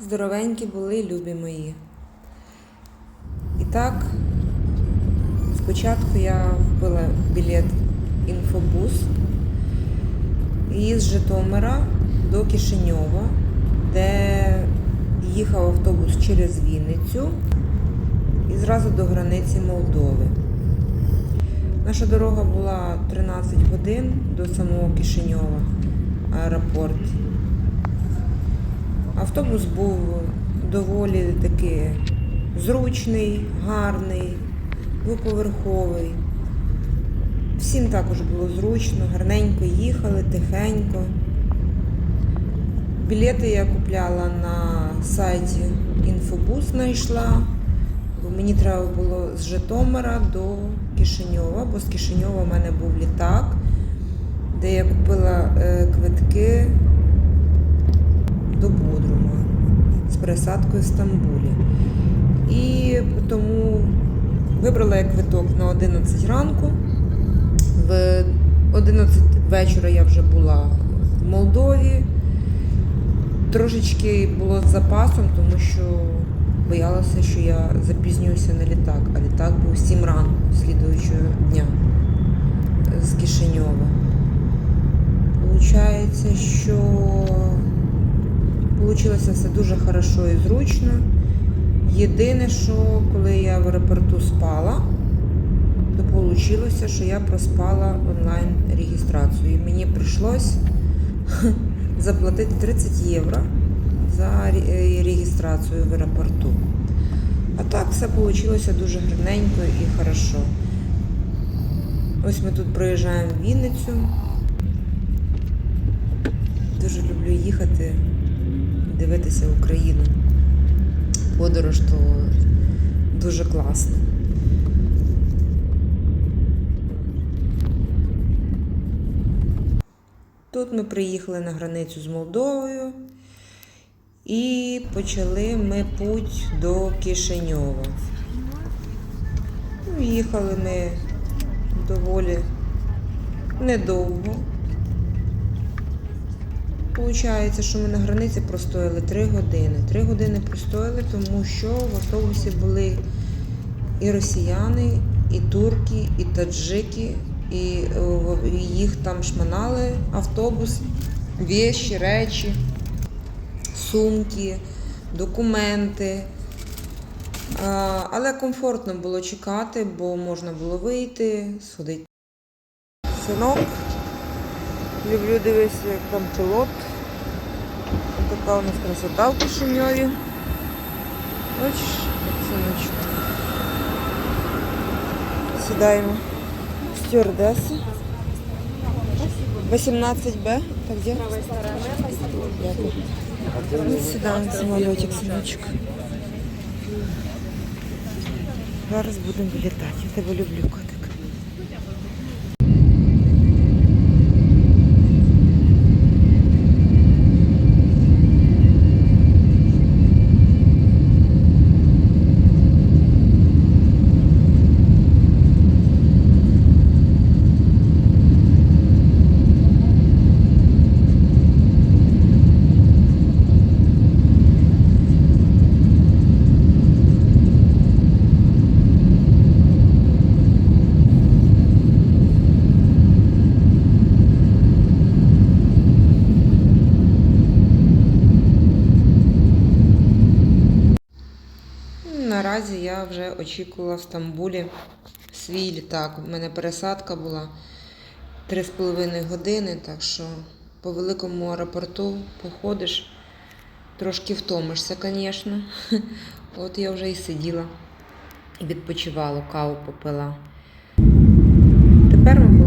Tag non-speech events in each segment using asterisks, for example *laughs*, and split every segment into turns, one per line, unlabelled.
Здоровенькі були, любі мої. І так, спочатку я купила білет інфобус із Житомира до Кишиньова, де їхав автобус через Вінницю і зразу до границі Молдови. Наша дорога була 13 годин до самого Кишиньова, аеропорт. Автобус був доволі таки зручний, гарний, двоповерховий. Всім також було зручно, гарненько їхали, тихенько. Білети я купляла на сайті Інфобус знайшла, бо мені треба було з Житомира до Кишиньова, бо з Кишиньова в мене був літак, де я купила е, квитки до Бодрума з пересадкою в Стамбулі. І тому вибрала я квиток на 11 ранку. В 11 вечора я вже була в Молдові. Трошечки було з запасом, тому що боялася, що я запізнююся на літак, а літак був 7 ранку слідуючого дня з Кишиньова. Получається, що Получилося все дуже хорошо і зручно. Єдине, що коли я в аеропорту спала, то вийшло, що я проспала онлайн реєстрацію. І мені прийшлось *laughs* заплатити 30 євро за ре- реєстрацію в аеропорту. А так все вийшло дуже гарненько і хорошо. Ось ми тут проїжджаємо в Вінницю. Дуже люблю їхати дивитися Україну. Подорож то дуже класно. Тут ми приїхали на границю з Молдовою і почали ми путь до Кишиньова. Ну, Їхали ми доволі недовго. Получається, що ми на границі простояли 3 години. 3 години простояли, тому що в автобусі були і росіяни, і турки, і таджики, і о, їх там шманали автобус, вещі, речі, сумки, документи. Але комфортно було чекати, бо можна було вийти, сходити. Синок. Люблю дивитися, як там пілот. Ось така у нас красота в Кишиньові. Бачиш, як синочок. Сідаємо. Стюардеса. 18Б. Так, де? Дякую. Ну, Сідаємо в самолітик, синочок. Зараз будемо вилітати. Я тебе люблю, Очікувала в Стамбулі свій літак. У мене пересадка була 3,5 години, так що по великому аеропорту походиш, трошки втомишся, звісно. *laughs* От я вже і сиділа і відпочивала, каву попила. Тепер ми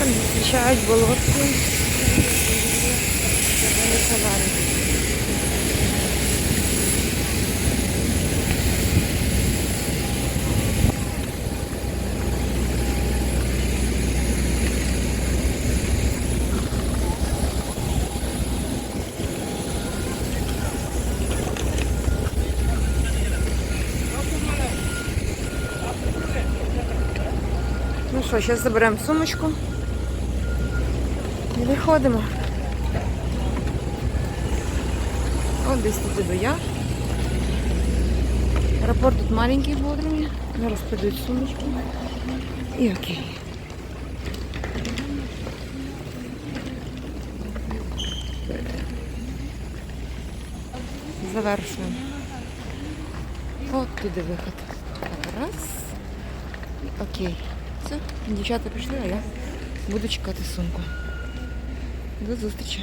Приїжджають болотки. Товари. Ну що, зараз заберемо сумочку і виходимо. От десь тут іду я. Аеропорт тут маленький в Бодромі. Зараз прийдуть сумочки. І окей. Завершуємо. От туди виход. Раз. Окей. Все, дівчата пішли, а я буду чекати сумку. До зустрічі.